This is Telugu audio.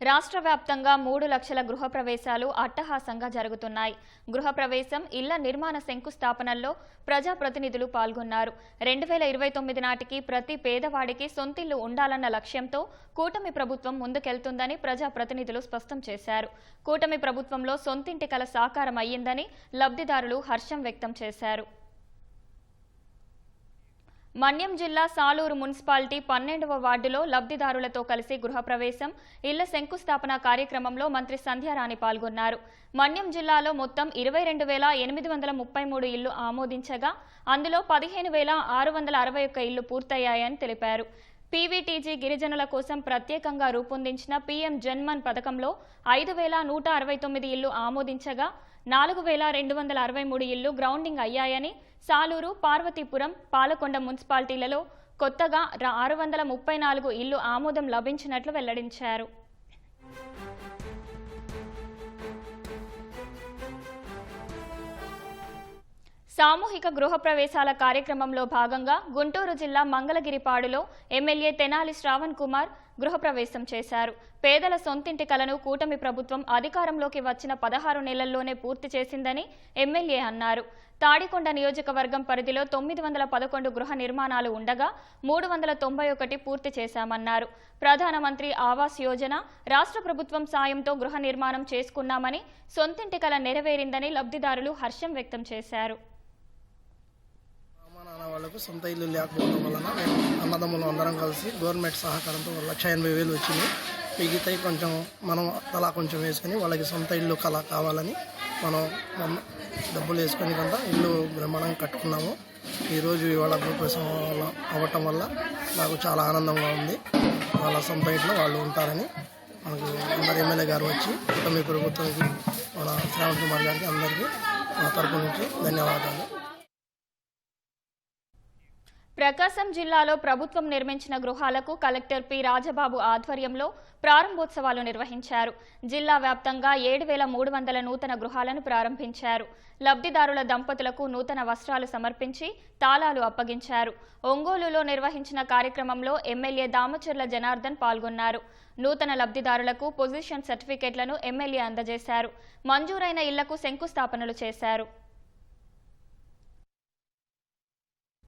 రాష్ట్ర వ్యాప్తంగా మూడు లక్షల గృహప్రవేశాలు అట్టహాసంగా జరుగుతున్నాయి. గృహప్రవేశం ఇళ్ళ నిర్మాణ శంకుస్థాపనల్లో ప్రజాప్రతినిధులు పాల్గొన్నారు. రెండు వేల ఇరవై తొమ్మిది నాటికి ప్రతి పేదవాడికి సొంతిల్లు ఉండాలన్న లక్ష్యంతో కూటమి ప్రభుత్వం ముందుకెళ్తుందని ప్రజాప్రతినిధులు స్పష్టం చేశారు. కూటమి ప్రభుత్వంలో సొంతింటి కల సాకారం అయ్యిందని లబ్ధిదారులు హర్షం వ్యక్తం చేశారు. మన్యం జిల్లా సాలూరు మున్సిపాలిటీ పన్నెండవ వార్డులో లబ్ధిదారులతో కలిసి గృహప్రవేశం ఇళ్ళ శంకుస్థాపన కార్యక్రమంలో మంత్రి సంధ్యారాణి పాల్గొన్నారు. మన్యం జిల్లాలో మొత్తం ఇరవై రెండు వేల ఎనిమిది వందల ముప్పై మూడు ఇళ్ళు ఆమోదించగా అందులో పదిహేను వేల ఆరు వందల అరవై ఒక్క ఇళ్ళు పూర్తయ్యాయని తెలిపారు. పీవీటీజీ గిరిజనుల కోసం ప్రత్యేకంగా రూపొందించిన పీఎం జన్మన్ పథకంలో ఐదు వేల నూట అరవై తొమ్మిది ఇళ్ళు ఆమోదించగా నాలుగు వేల రెండు వందల అరవై మూడు ఇళ్ళు గ్రౌండింగ్ అయ్యాయని సాలూరు పార్వతీపురం పాలకొండ మున్సిపాలిటీలలో కొత్తగా ర- ఆరు వందల ముప్పై నాలుగు ఇళ్ళు ఆమోదం లభించినట్లు వెల్లడించారు. సామూహిక గృహప్రవేశాల కార్యక్రమంలో భాగంగా గుంటూరు జిల్లా మంగళగిరిపాడులో ఎమ్మెల్యే తెనాలి శ్రావణ్ కుమార్ గృహప్రవేశం చేశారు. పేదల సొంతింటి కలను కూటమి ప్రభుత్వం అధికారంలోకి వచ్చిన పదహారు నెలల్లోనే పూర్తి చేసిందని ఎమ్మెల్యే అన్నారు. తాడికొండ నియోజకవర్గం పరిధిలో తొమ్మిది వందల పదకొండు గృహ నిర్మాణాలు ఉండగా మూడు వందల తొంభై ఒకటి పూర్తి చేశామన్నారు. ప్రధానమంత్రి ఆవాస్ యోజన రాష్ట్ర ప్రభుత్వం సాయంతో గృహ నిర్మాణం చేసుకున్నామని సొంతింటి కల నెరవేరిందని లబ్ధిదారులు హర్షం వ్యక్తం చేశారు. వాళ్ళకు సొంత ఇల్లు లేకపోవడం వలన మేము అన్నదమ్ములు అందరం కలిసి గవర్నమెంట్ సహకారంతో ఒక లక్ష ఎనభై వేలు వచ్చింది. మిగతాయి కొంచెం మనం తలా కొంచెం వేసుకొని వాళ్ళకి సొంత ఇల్లు కళ కావాలని మనం డబ్బులు వేసుకొని కొంత ఇల్లు బ్రహ్మాండంగా కట్టుకున్నాము. ఈరోజు ఇవాళ గృహప్రవేశం అవ్వటం వల్ల నాకు చాలా ఆనందంగా ఉంది. వాళ్ళ సొంత ఇంట్లో వాళ్ళు ఉంటారని మనకు అందరు ఎమ్మెల్యే గారు వచ్చి మీ ప్రభుత్వానికి మన శ్రావణ్ కుమార్ గారికి అందరికీ మా తరపు నుంచి ధన్యవాదాలు. ప్రకాశం జిల్లాలో ప్రభుత్వం నిర్మించిన గృహాలకు కలెక్టర్ పి రాజబాబు ఆధ్వర్యంలో ప్రారంభోత్సవాలు నిర్వహించారు. జిల్లా వ్యాప్తంగా ఏడు వేల మూడు వందల నూతన గృహాలను ప్రారంభించారు. లబ్ధిదారుల దంపతులకు నూతన వస్త్రాలు సమర్పించి తాళాలు అప్పగించారు. ఒంగోలులో నిర్వహించిన కార్యక్రమంలో ఎమ్మెల్యే దామచర్ల జనార్దన్ పాల్గొన్నారు. నూతన లబ్ధిదారులకు పొజిషన్ సర్టిఫికెట్లను ఎమ్మెల్యే అందజేశారు. మంజూరైన ఇళ్ళకు శంకుస్థాపనలు చేశారు.